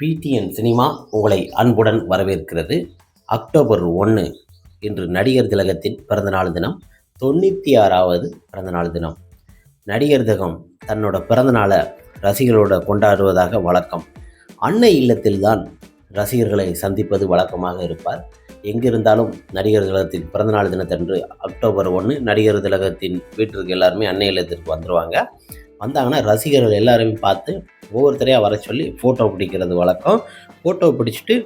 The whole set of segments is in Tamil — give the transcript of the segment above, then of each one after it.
பிடிஎன் சினிமா உங்களை அன்புடன் வரவேற்கிறது. அக்டோபர் ஒன்று இன்று நடிகர் திலகத்தின் பிறந்தநாள் தினம். தொண்ணூற்றி ஆறாவது பிறந்தநாள் தினம். நடிகர் திலகம் தன்னோட பிறந்தநாளை ரசிகர்களோட கொண்டாடுவதாக வழக்கம். அன்னை இல்லத்தில்தான் ரசிகர்களை சந்திப்பது வழக்கமாக இருப்பார். எங்கிருந்தாலும் நடிகர் திலகத்தின் பிறந்தநாள் தினத்தன்று அக்டோபர் ஒன்று நடிகர் திலகத்தின் வீட்டிற்கு எல்லாருமே அன்னை இல்லத்திற்கு வந்துடுவாங்க வந்தாங்கன்னா ரசிகர்கள் எல்லாருமே பார்த்து ஒவ்வொருத்தரையாக வர சொல்லி ஃபோட்டோ பிடிக்கிறது வழக்கம். ஃபோட்டோ பிடிச்சிட்டு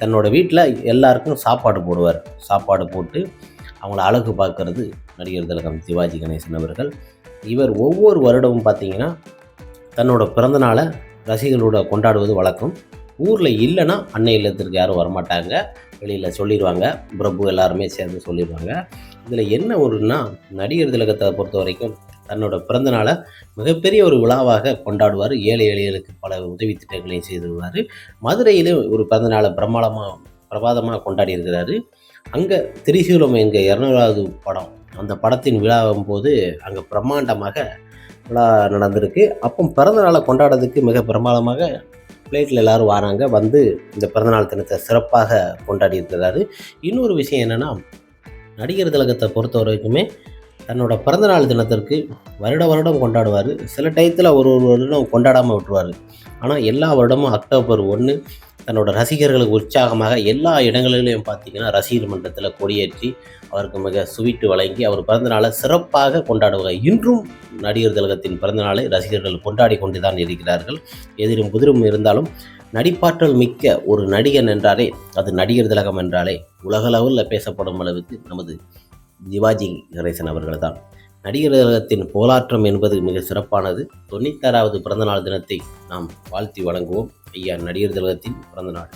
தன்னோட வீட்டில் எல்லாருக்கும் சாப்பாடு போடுவார். சாப்பாடு போட்டு அவங்கள அழகு பார்க்கறது நடிகர் திலகம் சிவாஜி கணேசன் அவர்கள். இவர் ஒவ்வொரு வருடமும் பார்த்தீங்கன்னா தன்னோட பிறந்தநாளை ரசிகர்களோட கொண்டாடுவது வழக்கம். ஊரில் இல்லைன்னா அன்னை இல்லத்திற்கு யாரும் வரமாட்டாங்க. வெளியில் சொல்லிடுவாங்க பிரபு எல்லாருமே சேர்ந்து சொல்லிடுவாங்க இதில் என்ன ஒருன்னா நடிகர் திலகத்தை பொறுத்த வரைக்கும் தன்னோட பிறந்தநாளை மிகப்பெரிய ஒரு விழாவாக கொண்டாடுவார். ஏழை எளியர்களுக்கு பல உதவி திட்டங்களையும் செய்திருவார். மதுரையிலும் ஒரு பிறந்தநாளை பிரமாண்டமாக பிரபாதமாக கொண்டாடி இருக்கிறாரு அங்கே திரிசூலம் எங்கள் இரநூறாவது படம் அந்த படத்தின் விழாவும் போது அங்கே பிரம்மாண்டமாக விழா நடந்திருக்கு. அப்போ பிறந்தநாளை கொண்டாடுறதுக்கு மிக பிரமாதமாக பிளேட்டில் எல்லோரும் வராங்க. வந்து இந்த பிறந்தநாள் தினத்தை சிறப்பாக கொண்டாடி இருக்கிறாரு இன்னொரு விஷயம் என்னென்னா நடிகர் திலகத்தை பொறுத்த வரைக்குமே தன்னோட பிறந்தநாள் தினத்திற்கு வருட வருடம் கொண்டாடுவார். சில டயத்தில் ஒரு ஒரு வருடம் கொண்டாடாமல் விட்டுருவார். ஆனால் எல்லா வருடமும் அக்டோபர் ஒன்று தன்னோட ரசிகர்களுக்கு உற்சாகமாக எல்லா இடங்களிலையும் பார்த்தீங்கன்னா ரசிகர் மன்றத்தில் கொடியேற்றி அவருக்கு மிக சுவிட்டு வழங்கி அவர் பிறந்தநாளை சிறப்பாக கொண்டாடுவார். இன்றும் நடிகர் திலகத்தின் பிறந்தநாளை ரசிகர்கள் கொண்டாடி கொண்டு தான் இருக்கிறார்கள். எதிரும் புதிரும் இருந்தாலும் நடிப்பாற்றல் மிக்க ஒரு நடிகன் என்றாலே அது நடிகர் திலகம் என்றாலே உலகளவில் பேசப்படும் அளவுக்கு நமது சிவாஜி கணேசன் அவர்கள் தான் நடிகர் திலகத்தின் போராட்டம் என்பது மிக சிறப்பானது. தொண்ணூத்தாறாவது பிறந்தநாள் தினத்தை நாம் வாழ்த்தி வழங்குவோம். ஐயா நடிகர் திலகத்தின் பிறந்தநாள்.